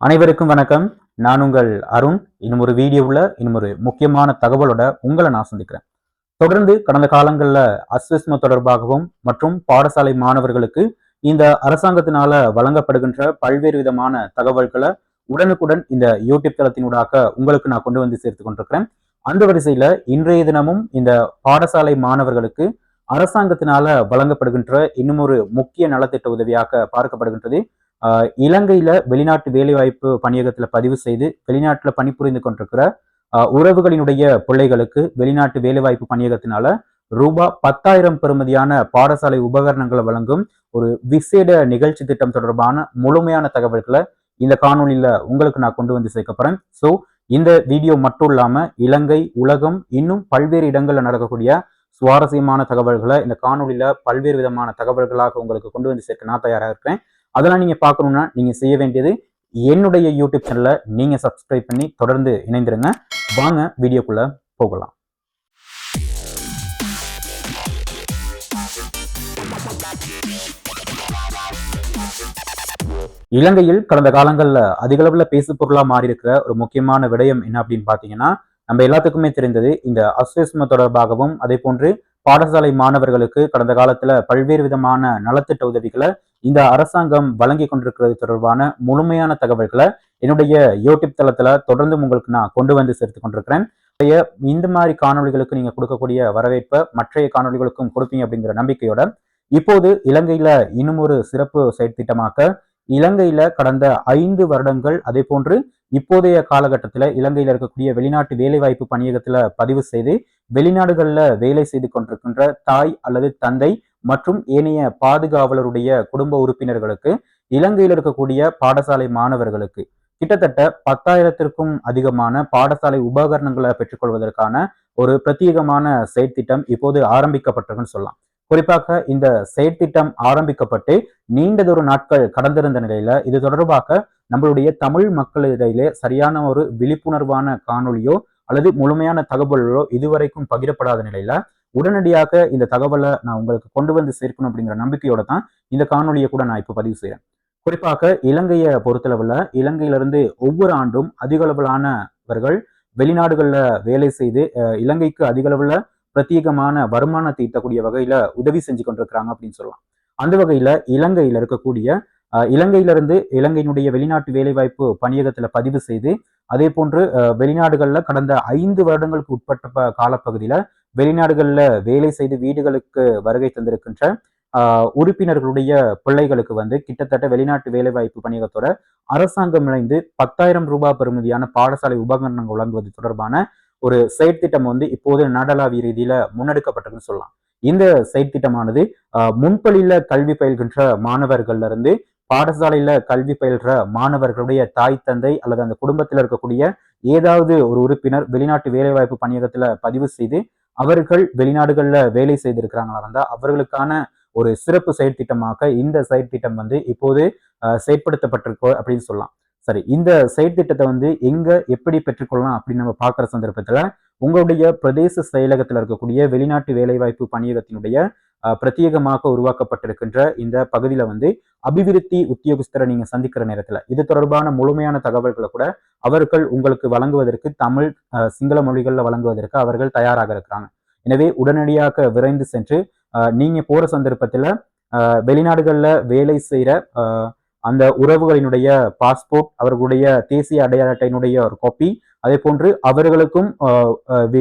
அனைவருக்கும் வணக்கம். நான் உங்கள் அருண். இன்னும் ஒரு வீடியோவில் இன்னும் ஒரு முக்கியமான தகவலோட உங்களை நான் சந்திக்கிறேன். தொடர்ந்து கடந்த காலங்களில் அஸ்விஸ்ம தொடர்பாகவும் மற்றும் பாடசாலை மாணவர்களுக்கு இந்த அரசாங்கத்தினால வழங்கப்படுகின்ற பல்வேறு விதமான தகவல்களை உடனுக்குடன் இந்த யூடியூப் தளத்தினூடாக உங்களுக்கு நான் கொண்டு வந்து சேர்த்து கொண்டிருக்கிறேன். அந்த வரிசையில் இன்றைய தினமும் இந்த பாடசாலை மாணவர்களுக்கு அரசாங்கத்தினால வழங்கப்படுகின்ற இன்னும் ஒரு முக்கிய நலத்திட்ட உதவியாக பார்க்கப்படுகின்றது. இலங்கையில வெளிநாட்டு வேலைவாய்ப்பு பணியகத்துல பதிவு செய்து வெளிநாட்டுல பணிபுரிந்து கொண்டிருக்கிற உறவுகளினுடைய பிள்ளைகளுக்கு வெளிநாட்டு வேலைவாய்ப்பு பணியகத்தினால ரூபா பத்தாயிரம் பெறுமதியான பாடசாலை உபகரணங்களை வழங்கும் ஒரு விசேட நிகழ்ச்சி திட்டம் தொடர்பான முழுமையான தகவல்களை இந்த காணொலியில உங்களுக்கு நான் கொண்டு வந்து சேர்க்க போறேன். ஸோ இந்த வீடியோ மட்டும் இல்லாம இலங்கை உலகம் இன்னும் பல்வேறு இடங்கள்ல நடக்கக்கூடிய சுவாரஸ்யமான தகவல்களை இந்த காணொலியில பல்வேறு விதமான தகவல்களாக உங்களுக்கு கொண்டு வந்து சேர்க்க நான் தயாராக இருக்கிறேன். அதெல்லாம் நீங்க பார்க்கணும்னா நீங்க செய்ய வேண்டியது என்னுடைய யூடியூப் சேனலை நீங்க சப்ஸ்கிரைப் பண்ணி தொடர்ந்து இணைந்துருங்க. வாங்க வீடியோக்குள்ள போகலாம். இலங்கையில் கடந்த காலங்களில் அதிக அளவில் பேசு பொருளாக மாறி இருக்கிற ஒரு முக்கியமான விடயம் என்ன அப்படின்னு பார்த்தீங்கன்னா நம்ம எல்லாத்துக்குமே தெரிந்தது இந்த அஸ்வஸ்ம தொடர்பாகவும் அதே போன்று பாடசாலை மாணவர்களுக்கு கடந்த காலத்துல பல்வேறு விதமான நலத்திட்ட உதவிகளை இந்த அரசாங்கம் வழங்கி கொண்டிருக்கிறது தொடர்பான முழுமையான தகவல்களை என்னுடைய யூடியூப் தளத்துல தொடர்ந்து உங்களுக்கு நான் கொண்டு வந்து சேர்த்து கொண்டிருக்கிறேன். இந்த மாதிரி காணொலிகளுக்கு நீங்க கொடுக்கக்கூடிய வரவேற்பை மற்றைய காணொலிகளுக்கும் கொடுப்பீங்க அப்படிங்கிற நம்பிக்கையோட இப்போது இலங்கையில இன்னும் ஒரு சிறப்பு செயற்திட்டமாக இலங்கையில கடந்த ஐந்து வருடங்கள் அதே போன்று இப்போதைய காலகட்டத்தில் இலங்கையில் இருக்கக்கூடிய வெளிநாட்டு வேலைவாய்ப்பு பணியகத்துல பதிவு செய்து வெளிநாடுகளில் வேலை செய்து கொண்டிருக்கின்ற தாய் அல்லது தந்தை மற்றும் ஏனைய பாதுகாவலருடைய குடும்ப உறுப்பினர்களுக்கு இலங்கையில் இருக்கக்கூடிய பாடசாலை மாணவர்களுக்கு கிட்டத்தட்ட பத்தாயிரத்திற்கும் அதிகமான பாடசாலை உபகரணங்களை பெற்றுக்கொள்வதற்கான ஒரு பிரத்யேகமான செயற்திட்டம் இப்போது ஆரம்பிக்கப்பட்டிருக்குன்னு சொல்லலாம். குறிப்பாக இந்த செயற்திட்டம் ஆரம்பிக்கப்பட்டு நீண்டதொரு நாட்கள் கடந்திருந்த நிலையில இது தொடர்பாக நம்மளுடைய தமிழ் மக்களிடையிலே சரியான ஒரு விழிப்புணர்வான காணொலியோ அல்லது முழுமையான தகவல்களோ இதுவரைக்கும் பகிரப்படாத நிலையில உடனடியாக இந்த தகவலை நான் உங்களுக்கு கொண்டு வந்து சேர்க்கணும் அப்படிங்கிற நம்பிக்கையோட தான் இந்த காணொலியை கூட நான் இப்போ பதிவு செய்யறேன் குறிப்பாக இலங்கையை பொறுத்தளவுல இலங்கையிலிருந்து ஒவ்வொரு ஆண்டும் அதிக அளவிலானவர்கள் வேலை செய்து இலங்கைக்கு அதிக பிரத்யேகமான வருமானத்தை ஈட்டக்கூடிய வகையில உதவி செஞ்சு கொண்டிருக்கிறாங்க அப்படின்னு சொல்லலாம். அந்த வகையில இலங்கையில இருக்கக்கூடிய இலங்கையிலிருந்து இலங்கையினுடைய வெளிநாட்டு வேலைவாய்ப்பு பணியகத்துல பதிவு செய்து அதே போன்று வெளிநாடுகளில் கடந்த ஐந்து வருடங்களுக்கு உட்பட்ட காலப்பகுதியில வெளிநாடுகளில் வேலை செய்து வீடுகளுக்கு வருகை தந்திருக்கின்ற உறுப்பினர்களுடைய பிள்ளைகளுக்கு வந்து கிட்டத்தட்ட வெளிநாட்டு வேலைவாய்ப்பு பணியகத்தோட அரசாங்கம் இணைந்து பத்தாயிரம் ரூபாய் பெறுமதியான பாடசாலை உபகரணங்கள் வழங்குவது தொடர்பான ஒரு செயற்திட்டம் வந்து இப்போது நாடளாவிய ரீதியில முன்னெடுக்கப்பட்டிருக்குன்னு சொல்லலாம். இந்த செயற்திட்டமானது முன்பள்ளியில கல்வி பயில்கின்ற மாணவர்கள்ல இருந்து பாடசாலையில கல்வி பயில்ற மாணவர்களுடைய தாய் தந்தை அல்லது அந்த குடும்பத்தில் இருக்கக்கூடிய ஏதாவது ஒரு உறுப்பினர் வெளிநாட்டு வேலைவாய்ப்பு பணியகத்துல பதிவு செய்து அவர்கள் வெளிநாடுகள்ல வேலை செய்திருக்கிறாங்களா இருந்தா அவர்களுக்கான ஒரு சிறப்பு செயற்திட்டமாக இந்த செயற்திட்டம் வந்து இப்போது செயற்படுத்தப்பட்டிருக்கோ அப்படின்னு சொல்லலாம். சரி இந்த செயற்திட்டத்தை வந்து எங்க எப்படி பெற்றுக்கொள்ளலாம் அப்படின்னு நம்ம பார்க்குற சந்தர்ப்பத்தில் உங்களுடைய பிரதேச செயலகத்தில் இருக்கக்கூடிய வெளிநாட்டு வேலைவாய்ப்பு பணியகத்தினுடைய பிரத்யேகமாக உருவாக்கப்பட்டிருக்கின்ற இந்த பகுதியில வந்து அபிவிருத்தி உத்தியோகஸ்தரை நீங்க சந்திக்கிற நேரத்துல இது தொடர்பான முழுமையான தகவல்களை கூட அவர்கள் உங்களுக்கு வழங்குவதற்கு தமிழ் சிங்கள மொழிகள்ல வழங்குவதற்கு அவர்கள் தயாராக இருக்கிறாங்க. எனவே உடனடியாக விரைந்து சென்று நீங்க போற சந்தர்ப்பத்துல வெளிநாடுகள்ல வேலை செய்யற அந்த உறவுகளினுடைய பாஸ்போர்ட் அவர்களுடைய தேசிய அடையாள அட்டையினுடைய ஒரு காப்பி அதே போன்று அவர்களுக்கும்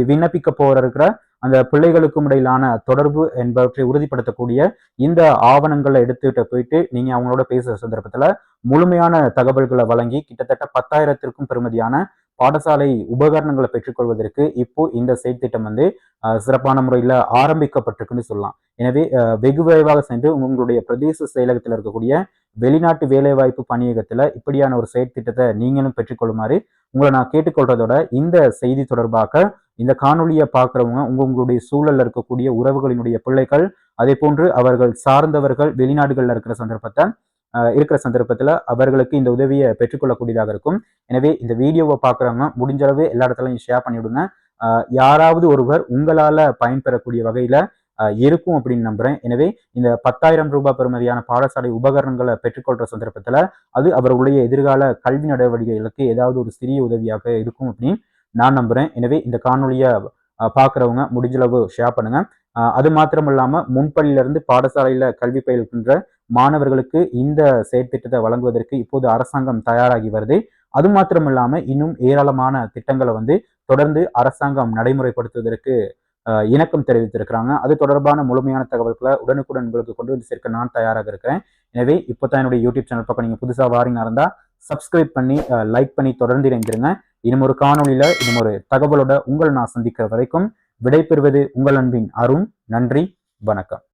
விண்ணப்பிக்க போற இருக்கிற அந்த பிள்ளைகளுக்கும் இடையிலான தொடர்பு என்பவற்றை உறுதிப்படுத்தக்கூடிய இந்த ஆவணங்களை எடுத்துக்கிட்ட போயிட்டு நீங்க அவங்களோட பேசுற சந்தர்ப்பத்துல முழுமையான தகவல்களை வழங்கி கிட்டத்தட்ட பத்தாயிரத்திற்கும் பெருமதியான பாடசாலை உபகரணங்களை பெற்றுக்கொள்வதற்கு இப்போ இந்த செயற்திட்டம் வந்து சிறப்பான முறையில் ஆரம்பிக்கப்பட்டிருக்குன்னு சொல்லலாம். எனவே வெகு விரைவாக சென்று உங்களுடைய பிரதேச செயலகத்தில் இருக்கக்கூடிய வெளிநாட்டு வேலைவாய்ப்பு பணியகத்தில் இப்படியான ஒரு செயற்திட்டத்தை நீங்களும் பெற்றுக்கொள்ளுமாறு உங்களை நான் கேட்டுக்கொள்றதோட இந்த செய்தி தொடர்பாக இந்த காணொலியை பார்க்குறவங்க உங்க உங்களுடைய சூழலில் இருக்கக்கூடிய உறவுகளினுடைய பிள்ளைகள் அதே போன்று அவர்கள் சார்ந்தவர்கள் வெளிநாடுகளில் இருக்கிற சந்தர்ப்பத்தை இருக்கிற சந்தர்ப்பத்தில் அவர்களுக்கு இந்த உதவியை பெற்றுக்கொள்ளக்கூடியதாக இருக்கும். எனவே இந்த வீடியோவை பார்க்குறவங்க முடிஞ்ச அளவு எல்லா இடத்துலையும் ஷேர் பண்ணிவிடுங்க யாராவது ஒருவர் உங்களால் பயன்பெறக்கூடிய வகையில் இருக்கும் அப்படின்னு நம்புறேன். எனவே இந்த பத்தாயிரம் ரூபாய் பெறுமதியான பாடசாலை உபகரணங்களை பெற்றுக்கொள்ற சந்தர்ப்பத்தில் அது அவர்களுடைய எதிர்கால கல்வி நடவடிக்கைகளுக்கு ஏதாவது ஒரு சிறிய உதவியாக இருக்கும் அப்படின்னு நான் நம்புறேன். எனவே இந்த காணொலியை பார்க்குறவங்க முடிஞ்சளவு ஷேர் பண்ணுங்க. அது மாத்திரம் இல்லாம பாடசாலையில் இருந்து கல்வி பயில்கின்ற மாணவர்களுக்கு இந்த செயற்திட்டத்தை வழங்குவதற்கு இப்போது அரசாங்கம் தயாராகி வருது. அது மாத்திரமில்லாமல் இன்னும் ஏராளமான திட்டங்களை வந்து தொடர்ந்து அரசாங்கம் நடைமுறைப்படுத்துவதற்கு இணக்கம் தெரிவித்திருக்கிறாங்க. அது தொடர்பான முழுமையான தகவல்களை உடனுக்குடன் உங்களுக்கு கொண்டு வந்து சேர்க்க நான் தயாராக இருக்கிறேன். எனவே இப்போ தான் என்னுடைய யூடியூப் சேனல் பக்கம் நீங்கள் புதுசாக வாரீங்க இருந்தால் சப்ஸ்கிரைப் பண்ணி லைக் பண்ணி தொடர்ந்து இணைந்திருங்க. இன்னும் ஒரு காணொளியில இன்னும் ஒரு தகவலோட உங்களை நான் சந்திக்கிற வரைக்கும் விடைபெறுவது உங்கள் அன்பின் அருண். நன்றி வணக்கம்.